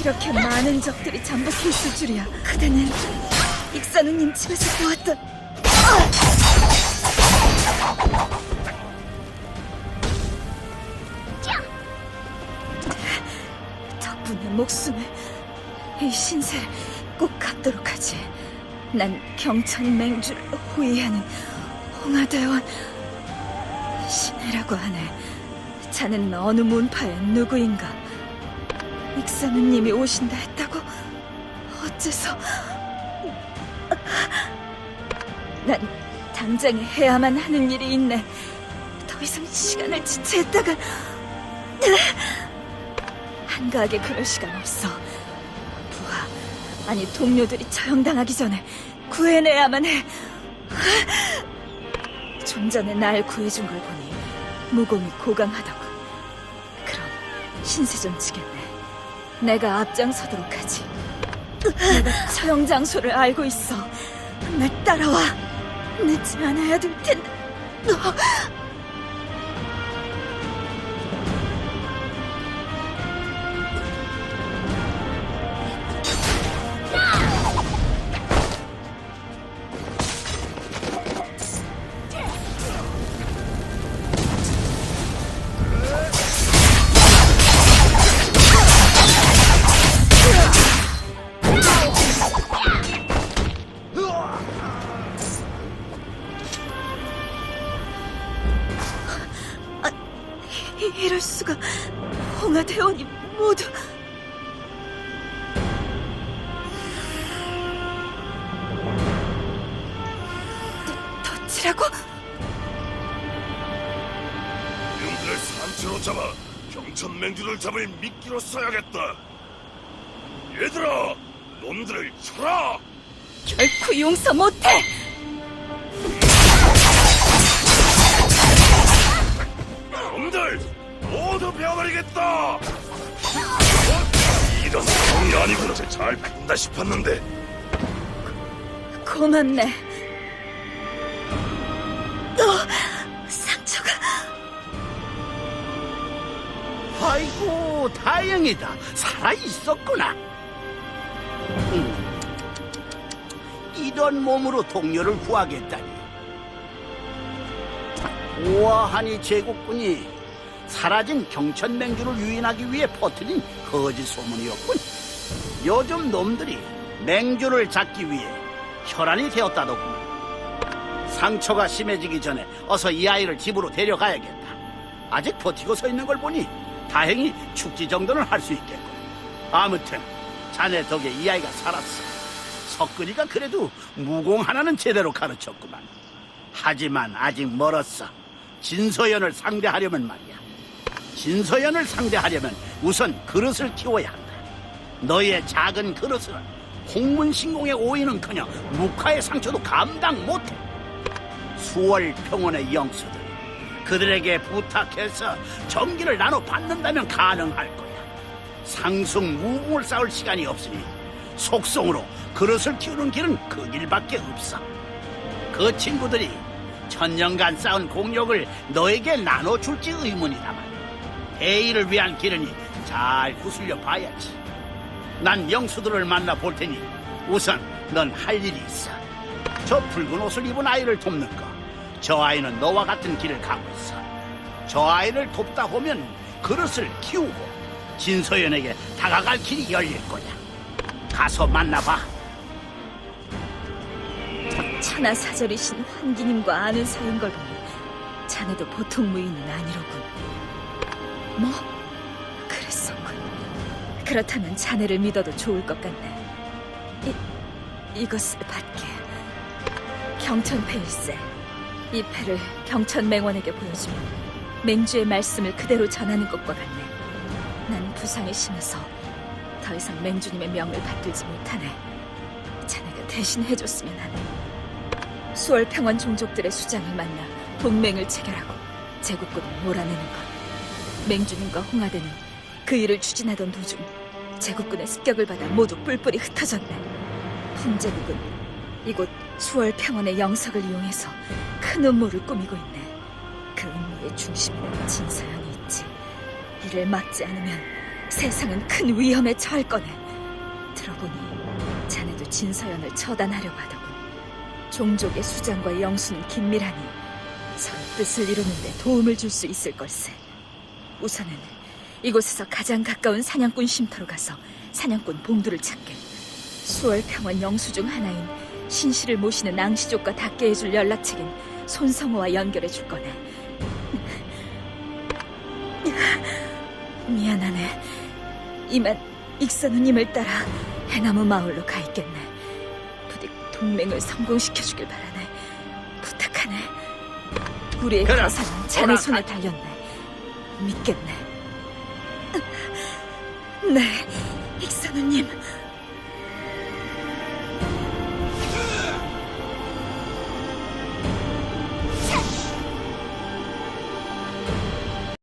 이렇게 많은 적들이 잠복해 있을 줄이야. 그대는 익사누님 집에서 보았던 덕분에 목숨을 이 신세 꼭 갚도록 하지. 난 경천 맹주를 호위하는 홍하대원 신혜라고 하네. 자넨 어느 문파의 누구인가? 익사누님이 오신다 했다고? 어째서? 난 당장 해야만 하는 일이 있네. 더 이상 시간을 지체했다간 한가하게 그럴 시간 없어. 부하, 아니 동료들이 처형당하기 전에 구해내야만 해. 좀 전에 날 구해준 걸 보니 무공이 고강하다고. 그럼 신세 좀 지겠네. 내가 앞장서도록 하지. 내가 처형 장소를 알고 있어. 날 따라와. 늦지 않아야 될 텐데. 너. 이- 이럴 수가. 홍하 대원이 모두. 더- 덫이라고? 놈들을 산채로 잡아 경천 맹주를 잡을 미끼로 써야겠다. 얘들아, 놈들을 쳐라! 결코 용서 못해! 모두 베어버리겠다. 이런 상황이 아니구나. 잘 푼다 싶었는데 고맙네. 너 상처가 아이고 다행이다 살아 있었구나. 음. 이런 몸으로 동료를 구하겠다니. 우아하니 제국군이 사라진 경천 맹주를 유인하기 위해 퍼뜨린 거짓 소문이었군. 요즘 놈들이 맹주를 잡기 위해 혈안이 되었다더군. 상처가 심해지기 전에 어서 이 아이를 집으로 데려가야겠다. 아직 버티고 서 있는 걸 보니 다행히 축지 정도는 할 수 있겠고. 아무튼 자네 덕에 이 아이가 살았어. 석근이가 그래도 무공 하나는 제대로 가르쳤구만. 하지만 아직 멀었어. 진서연을 상대하려면 말이야. 진서연을 상대하려면 우선 그릇을 키워야 한다. 너의 작은 그릇은 홍문신공의 오이는커녕 묵화의 상처도 감당 못해. 수월 평원의 영수들 그들에게 부탁해서 전기를 나눠 받는다면 가능할 거야. 상승 무궁을 쌓을 시간이 없으니 속성으로 그릇을 키우는 길은 그 길밖에 없어. 그 친구들이 천년간 쌓은 공력을 너에게 나눠줄지 의문이다만 대의를 위한 길이니 잘 구슬려 봐야지. 난 영수들을 만나 볼 테니 우선 넌 할 일이 있어. 저 붉은 옷을 입은 아이를 돕는 거. 저 아이는 너와 같은 길을 가고 있어. 저 아이를 돕다 보면 그릇을 키우고 진서연에게 다가갈 길이 열릴 거야. 가서 만나봐. 천하 사절이신 환기님과 아는 사이인 걸 보니 자네도 보통 무인은 아니로군. 뭐? 그랬었군. 그렇다면 자네를 믿어도 좋을 것 같네. 이, 이것을 받게. 경천패 일세. 이 패를 경천맹원에게 보여주면 맹주의 말씀을 그대로 전하는 것과 같네. 난 부상이 심해서 더 이상 맹주님의 명을 받들지 못하네. 자네가 대신 해줬으면 하네. 수월 평원 종족들의 수장을 만나 동맹을 체결하고 제국군을 몰아내는 것. 맹주님과 홍하대는 그 일을 추진하던 도중 제국군의 습격을 받아 모두 뿔뿔이 흩어졌네. 훈제국은 이곳 수월 평원의 영석을 이용해서 큰 음모를 꾸미고 있네. 그 음모의 중심에는 진사연이 있다. 있지. 이를 막지 않으면 세상은 큰 위험에 처할 거네. 들어보니 자네도 진서연을 처단하려고 하더군. 종족의 수장과 영수는 긴밀하니 서로 뜻을 이루는데 도움을 줄 수 있을 걸세. 우선은 이곳에서 가장 가까운 사냥꾼 쉼터로 가서 사냥꾼 봉두를 찾게. 수월 평원 영수 중 하나인 신씨를 모시는 앙시족과 닿게 해줄 연락책인 손성호와 연결해 줄 거네. 미안하네. 이만 익선우님을 따라 해나무 마을로 가 있겠네. 부디 동맹을 성공시켜 주길 바라네. 부탁하네. 우리의 가사는 자네. 손에 달렸네. 믿겠네. 네, 익선우님.